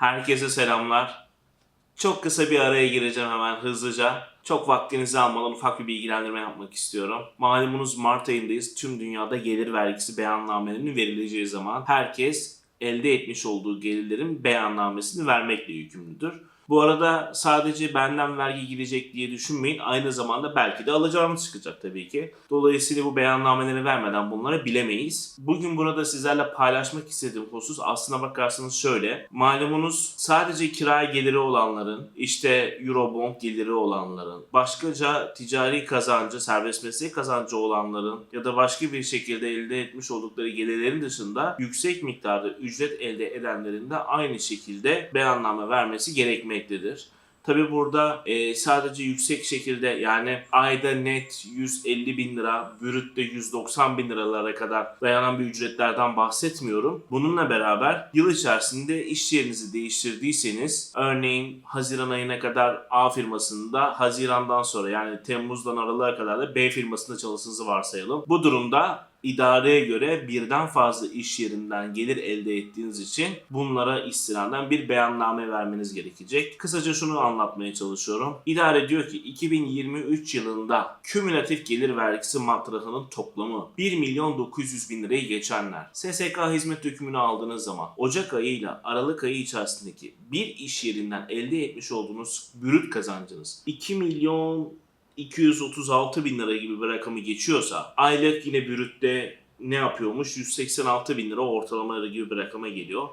Herkese selamlar. Çok kısa bir araya gireceğim hemen hızlıca. Çok vaktinizi almadan ufak bir bilgilendirme yapmak istiyorum. Malumunuz Mart ayındayız. Tüm dünyada gelir vergisi beyannamelerinin verileceği zaman herkes elde etmiş olduğu gelirlerin beyannamesini vermekle yükümlüdür. Bu arada sadece benden vergi gidecek diye düşünmeyin. Aynı zamanda belki de alacağımız çıkacak tabii ki. Dolayısıyla bu beyannameleri vermeden bunları bilemeyiz. Bugün burada sizlerle paylaşmak istediğim husus aslına bakarsanız şöyle. Malumunuz sadece kira geliri olanların, işte Eurobond geliri olanların, başkaca ticari kazancı, serbest meslek kazancı olanların ya da başka bir şekilde elde etmiş oldukları gelirlerin dışında yüksek miktarda ücret elde edenlerin de aynı şekilde beyanname vermesi gerekmektedir. Tabi burada e, sadece yüksek şekilde yani ayda net 150 bin lira, bürütte 190 bin liralara kadar dayanan bir ücretlerden bahsetmiyorum. Bununla beraber yıl içerisinde iş yerinizi değiştirdiyseniz örneğin Haziran ayına kadar A firmasında Haziran'dan sonra yani Temmuz'dan Aralık'a kadar da B firmasında çalıştığınızı varsayalım. Bu durumda idareye göre birden fazla iş yerinden gelir elde ettiğiniz için bunlara istinaden bir beyanname vermeniz gerekecek. Kısaca şunu anlatmaya çalışıyorum. İdare diyor ki 2023 yılında kümülatif gelir vergisi matrahının toplamı 1 milyon 900 bin lirayı geçenler. SSK hizmet hükmünü aldığınız zaman Ocak ayı ile Aralık ayı içerisindeki bir iş yerinden elde etmiş olduğunuz brüt kazancınız 2 milyon 236 bin lira gibi bir rakamı geçiyorsa aylık yine bürütte ne yapıyormuş? 186 bin lira ortalama gibi bir rakama geliyor.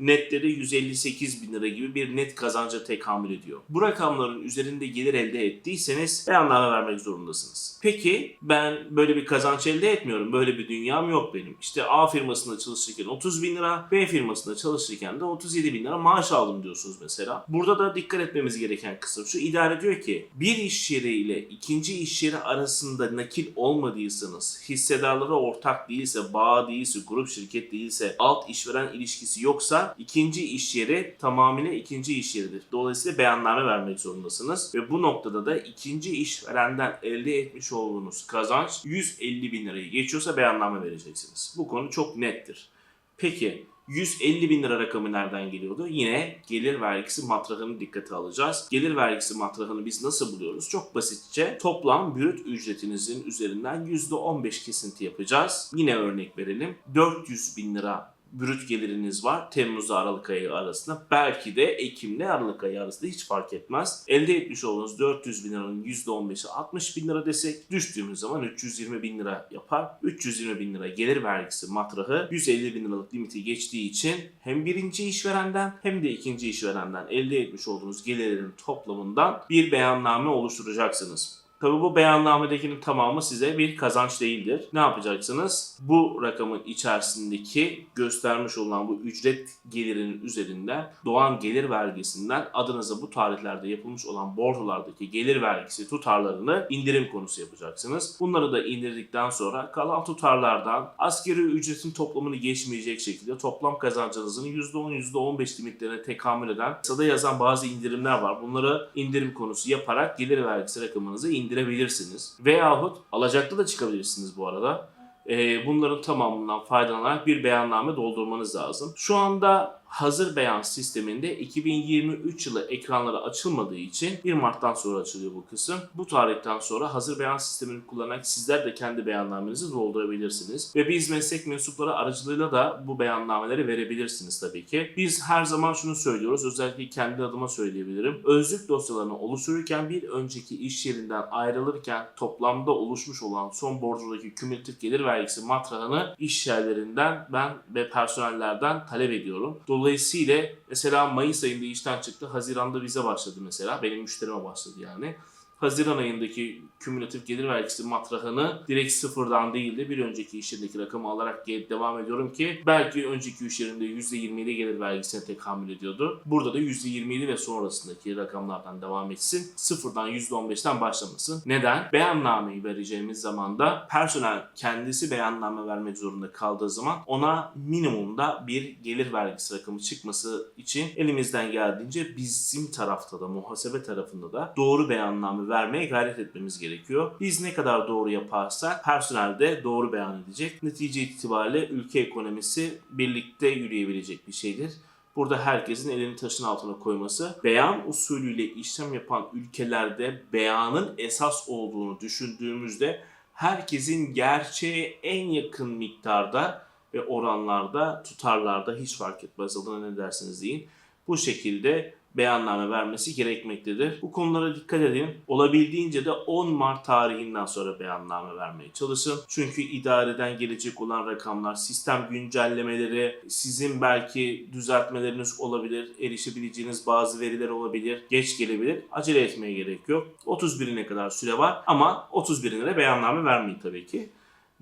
Nette de 158 bin lira gibi bir net kazanca tekamül ediyor. Bu rakamların üzerinde gelir elde ettiyseniz beyanname vermek zorundasınız. Peki ben böyle bir kazanç elde etmiyorum. Böyle bir dünyam yok benim. İşte A firmasında çalışırken 30 bin lira, B firmasında çalışırken de 37 bin lira maaş aldım diyorsunuz mesela. Burada da dikkat etmemiz gereken kısım şu. İdare diyor ki bir iş yeri ile ikinci iş yeri arasında nakil olmadıysanız, hissedarlara ortak değilse, bağ değilse, grup şirket değilse, alt işveren ilişkisi yoksa ikinci iş yeri tamamıyla ikinci iş yeridir. Dolayısıyla beyanname vermek zorundasınız. Ve bu noktada da ikinci işverenden elde etmiş olduğunuz kazanç 150 bin lirayı geçiyorsa beyanname vereceksiniz. Bu konu çok nettir. Peki 150 bin lira rakamı nereden geliyordu? Yine gelir vergisi matrahını dikkate alacağız. Gelir vergisi matrahını biz nasıl buluyoruz? Çok basitçe toplam brüt ücretinizin üzerinden %15 kesinti yapacağız. Yine örnek verelim. 400 bin lira brüt geliriniz var Temmuz'la Aralık ayı arasında. Belki de Ekim'le Aralık ayı arasında hiç fark etmez. Elde etmiş olduğunuz 400 bin liranın %15'i 60 bin lira desek düştüğümüz zaman 320 bin lira yapar. 320 bin lira gelir vergisi matrahı 150 bin liralık limiti geçtiği için hem birinci işverenden hem de ikinci işverenden elde etmiş olduğunuz gelirlerin toplamından bir beyanname oluşturacaksınız. Tabi bu beyannamedekinin tamamı size bir kazanç değildir. Ne yapacaksınız? Bu rakamın içerisindeki göstermiş olan bu ücret gelirinin üzerinden doğan gelir vergisinden adınıza bu tarihlerde yapılmış olan borsalardaki gelir vergisi tutarlarını indirim konusu yapacaksınız. Bunları da indirdikten sonra kalan tutarlardan askeri ücretin toplamını geçmeyecek şekilde toplam kazancınızın %10 %15 limitlerine tekamül eden sada yazan bazı indirimler var. Bunları indirim konusu yaparak gelir vergisi rakamınızı indirebilirsiniz. Veyahut alacaklı da çıkabilirsiniz bu arada. Ee, bunların tamamından faydalanarak bir beyanname doldurmanız lazım. Şu anda hazır beyan sisteminde 2023 yılı ekranlara açılmadığı için 1 Mart'tan sonra açılıyor bu kısım. Bu tarihten sonra hazır beyan sistemini kullanarak sizler de kendi beyannamenizi doldurabilirsiniz. Ve biz meslek mensupları aracılığıyla da bu beyannameleri verebilirsiniz tabii ki. Biz her zaman şunu söylüyoruz, özellikle kendi adıma söyleyebilirim. Özlük dosyalarını oluştururken bir önceki iş yerinden ayrılırken toplamda oluşmuş olan son bordrodaki kümülatif gelir vergisi matrahını iş yerlerinden ben ve personellerden talep ediyorum. Dolayısıyla mesela Mayıs ayında işten çıktı. Haziran'da bize başladı mesela. Benim müşterime başladı yani. Haziran ayındaki kümülatif gelir vergisi matrahını direkt sıfırdan değil de bir önceki iş yerindeki rakamı alarak devam ediyorum ki belki önceki iş yerinde %27 gelir vergisine tekamül ediyordu. Burada da %27 ve sonrasındaki rakamlardan devam etsin. Sıfırdan %15'ten başlamasın. Neden? Beyannameyi vereceğimiz zaman da personel kendisi beyanname vermek zorunda kaldığı zaman ona minimumda bir gelir vergisi rakamı çıkması için elimizden geldiğince bizim tarafta da muhasebe tarafında da doğru beyanname vermeye gayret etmemiz gerekiyor. Biz ne kadar doğru yaparsak personel de doğru beyan edecek. Netice itibariyle ülke ekonomisi birlikte yürüyebilecek bir şeydir. Burada herkesin elini taşın altına koyması. Beyan usulüyle işlem yapan ülkelerde beyanın esas olduğunu düşündüğümüzde herkesin gerçeğe en yakın miktarda ve oranlarda, tutarlarda hiç fark etmez adına ne dersiniz deyin. Bu şekilde beyanname vermesi gerekmektedir. Bu konulara dikkat edin. Olabildiğince de 10 Mart tarihinden sonra beyanname vermeye çalışın. Çünkü idareden gelecek olan rakamlar, sistem güncellemeleri, sizin belki düzeltmeleriniz olabilir, erişebileceğiniz bazı veriler olabilir, geç gelebilir. Acele etmeye gerek yok. 31'ine kadar süre var ama 31'ine de beyanname vermeyin tabii ki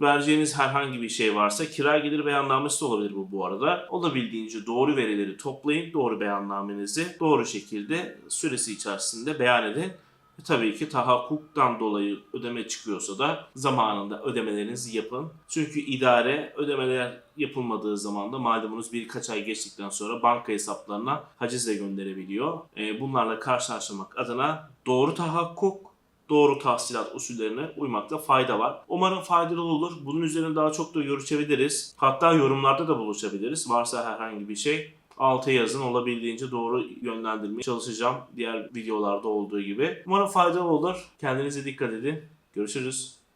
vereceğiniz herhangi bir şey varsa kira gelir beyannamesi de olabilir bu bu arada. Olabildiğince doğru verileri toplayın, doğru beyannamenizi doğru şekilde süresi içerisinde beyan edin. Ve tabii ki tahakkuktan dolayı ödeme çıkıyorsa da zamanında ödemelerinizi yapın. Çünkü idare ödemeler yapılmadığı zaman da malumunuz birkaç ay geçtikten sonra banka hesaplarına hacizle gönderebiliyor. Ee, Bunlarla karşılaşmak adına doğru tahakkuk doğru tahsilat usullerine uymakta fayda var. Umarım faydalı olur. Bunun üzerine daha çok da görüşebiliriz. Hatta yorumlarda da buluşabiliriz. Varsa herhangi bir şey alta yazın olabildiğince doğru yönlendirmeye çalışacağım diğer videolarda olduğu gibi. Umarım faydalı olur. Kendinize dikkat edin. Görüşürüz.